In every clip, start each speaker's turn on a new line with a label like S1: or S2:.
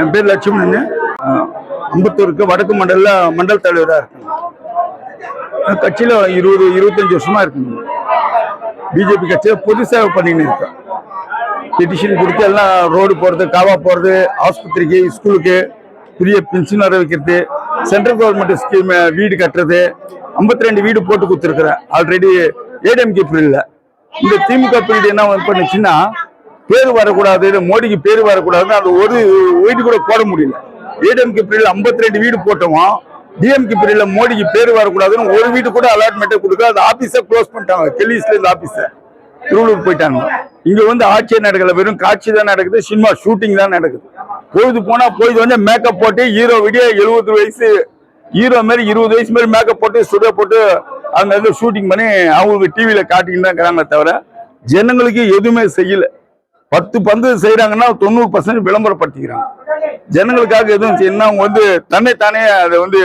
S1: என் பேர் லட்சுமணன். அம்பத்தூருக்கு வடக்கு மண்டல மண்டல தலைவராக இருக்கேன். கட்சியில் இருபது இருபத்தஞ்சி வருஷமா இருக்குங்க பிஜேபி கட்சியில் பொது சேவை பண்ணின்னு இருக்கேன். பெட்டிஷன் கொடுத்து எல்லாம் ரோடு போகிறது காவா போகிறது ஆஸ்பத்திரிக்கு ஸ்கூலுக்கு புதிய பென்ஷன் வர வைக்கிறது சென்ட்ரல் கவர்மெண்ட் ஸ்கீம் வீடு கட்டுறது 52 ரெண்டு வீடு போட்டு கொடுத்துருக்குறேன். ஆல்ரெடி ஏடிஎம்கே பீரியடில் இந்த திமுக பீரியட் என்ன பண்ணுச்சுன்னா பேர் வரக்கூடாது மோடிக்கு பேர் வரக்கூடாதுன்னு அந்த ஒரு வீடு கூட போட முடியல. ஏடிஎம்கே பீரியட்ல 52 ரெண்டு வீடு போட்டோம்? டிஎம்கே பீரியட்ல மோடிக்கு பேர் வரக்கூடாதுன்னு ஒரு வீடு கூட அலாட்மெண்ட்டை கொடுக்க அந்த ஆபீஸை க்ளோஸ் பண்ணிட்டாங்க. கெல்லிஸ்ல இந்த ஆபீஸை திருவள்ளூர் போயிட்டாங்க. இங்க வந்து ஆட்சியே நடக்கல. வெறும் காட்சி தான் நடக்குது சினிமா ஷூட்டிங் தான் நடக்குது. பொழுது போனா பொழுது வந்து மேக்கப் போட்டு ஹீரோ விடிய எழுபது வயசு ஹீரோ மாதிரி இருபது வயசு மாதிரி மேக்கப் போட்டு சுட போட்டு அங்கே இருந்து ஷூட்டிங் பண்ணி அவங்களுக்கு டிவியில காட்டிக்கிட்டு தான் இருக்கிறாங்களே தவிர ஜனங்களுக்கு எதுவுமே செய்யலை. பத்து பந்து செய்யறாங்கன்னா தொண்ணூறு பர்சன்ட் விளம்பரப்படுத்திக்கிறாங்க ஜனங்களுக்காக எதுவும் செய்யணும் அவங்க வந்து தன்னை தானே அதை வந்து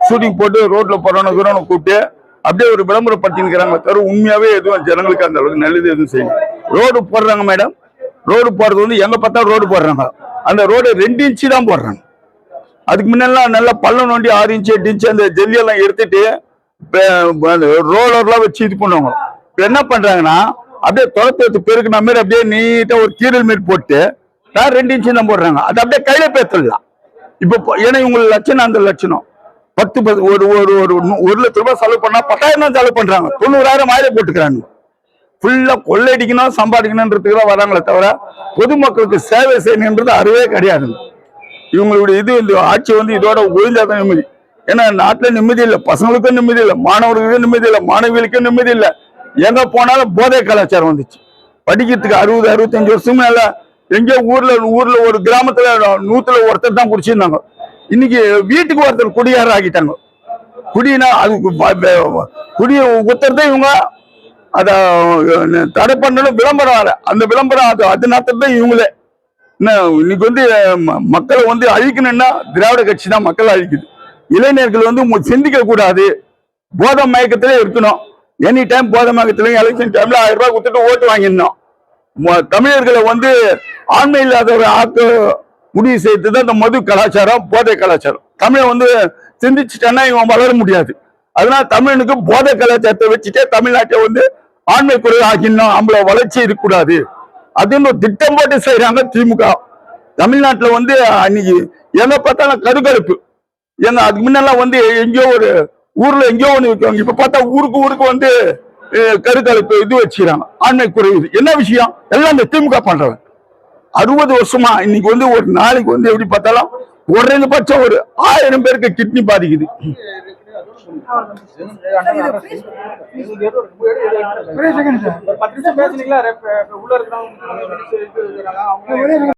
S1: ஷூட்டிங் போட்டு ரோட்ல போறவன குறவனை கூப்பிட்டு அப்படியே ஒரு விளம்பரப்படுத்திக்கிறாங்க தவிர உண்மையாவே எதுவும் ஜனங்களுக்கு அந்த அளவுக்கு நல்லது எதுவும் செய்யணும் ரோடு போடுறாங்க மேடம் ரோடு போடுறது வந்து எங்க பார்த்தா ரோடு போடுறாங்க. அந்த ரோடு ரெண்டு இன்ச்சு தான் போடுறாங்க. அதுக்கு முன்னெல்லாம் நல்லா பள்ளம் நோண்டி ஆறு இன்ச்சு எட்டு இன்ச்சு அந்த ஜெல்லியெல்லாம் எடுத்துட்டு அந்த ரோலர்லாம் வச்சு இது பண்ணுவாங்க. இப்போ என்ன பண்றாங்கன்னா அப்படியே துரத்து பெருக்கின மாதிரி அப்படியே நீட்டாக ஒரு கீரல் மாரி போட்டு நான் ரெண்டு இன்ச்சு தான் போடுறாங்க. அது அப்படியே கையில பேத்துடலாம். இப்போ ஏன்னா இவங்களுக்கு லட்சணம் அந்த லட்சணம். பத்து பத்து ஒரு ஒரு ஒரு ஒரு லட்ச ரூபாய் செலவு பண்ணா பத்தாயிரம் தான் செலவு பண்றாங்க. தொண்ணூறாயிரம் ஆயிரம் போட்டுக்கிறாங்க. ஃபுல்லா கொள்ளையடிக்கணும் சம்பாதிக்கணுன்றதுக்கு தான் வராங்களே தவிர பொதுமக்களுக்கு சேவை செய்யணுன்றது அறவே கிடையாது. இவங்களுடைய இது இந்த ஆட்சி வந்து இதோட ஒழிஞ்சாதான் நிம்மதி. ஏன்னா நாட்டில் நிம்மதி இல்லை பசங்களுக்கும் நிம்மதி இல்லை மாணவர்களுக்கும் நிம்மதி இல்லை மாணவிகளுக்கும் நிம்மதி இல்லை. எங்க போனாலும் போதை கலாச்சாரம் வந்துச்சு. படிக்கிறதுக்கு அறுபது அறுபத்தஞ்சு வருஷம் மேல எங்கேயோ ஊர்ல ஊர்ல ஒரு கிராமத்துல நூத்துல ஒருத்தர் தான் குடிச்சிருந்தாங்க. இன்னைக்கு வீட்டுக்கு ஒருத்தர் குடியார ஆகிட்டாங்க. குடினா அது குடிய ஒருத்தர் இவங்க. அத தடை பண்ணணும் விளம்பரம் வர அந்த விளம்பரம் அது அது தான் இவங்களே. என்ன இன்னைக்கு வந்து மக்களை வந்து அழிக்கணும்னா திராவிட கட்சி தான் மக்களை அழிக்குது. இளைஞர்கள் வந்து சிந்திக்க கூடாது போதை மயக்கத்திலே இருக்கணும். எனி டைம் போதை எலெக்ஷன் டைம்ல ஆயிரம் ரூபாய் கொடுத்துட்டு ஓட்டு வாங்கிடணும் ம- தமிழர்களை வந்து ஆண்மை இல்லாதவரை ஆக்க முடிவு செய்தது தான் இந்த மது கலாச்சாரம் போதை கலாச்சாரம். தமிழை வந்து சிந்திச்சுட்டேன்னா இவன் வளர முடியாது. அதனால தமிழனுக்கு போதை கலாச்சாரத்தை வச்சுட்டே தமிழ்நாட்டை வந்து ஆண்மை குறை ஆக்கிடணும் நம்மள வளர்ச்சி இருக்கக்கூடாது. அதுன்னு ஒரு திட்டம் போட்டு செய்யறாங்க திமுக. தமிழ்நாட்டில் வந்து அன்னைக்கு எதை பார்த்தாலும் கருகருப்பு. ஏன்னா அதுக்கு முன்னெல்லாம் வந்து எங்கேயோ ஒரு ஊர்ல எங்கேயோ ஒண்ணு வைக்குவாங்க இப்ப பார்த்தா ஊருக்கு ஊருக்கு வந்து அஹ், கருக்கலைப்பு இது வச்சுக்கிறாங்க. ஆண்மை குறையுது. என்ன விஷயம்? எல்லாம் இந்த திமுக பண்றவன். அறுபது வருஷமா இன்னைக்கு வந்து ஒரு நாளைக்கு வந்து எப்படி பார்த்தாலும் குறைந்தபட்சம் ஒரு ஆயிரம் பேருக்கு கிட்னி பாதிக்குது.
S2: உள்ள இருக்கிறவங்க.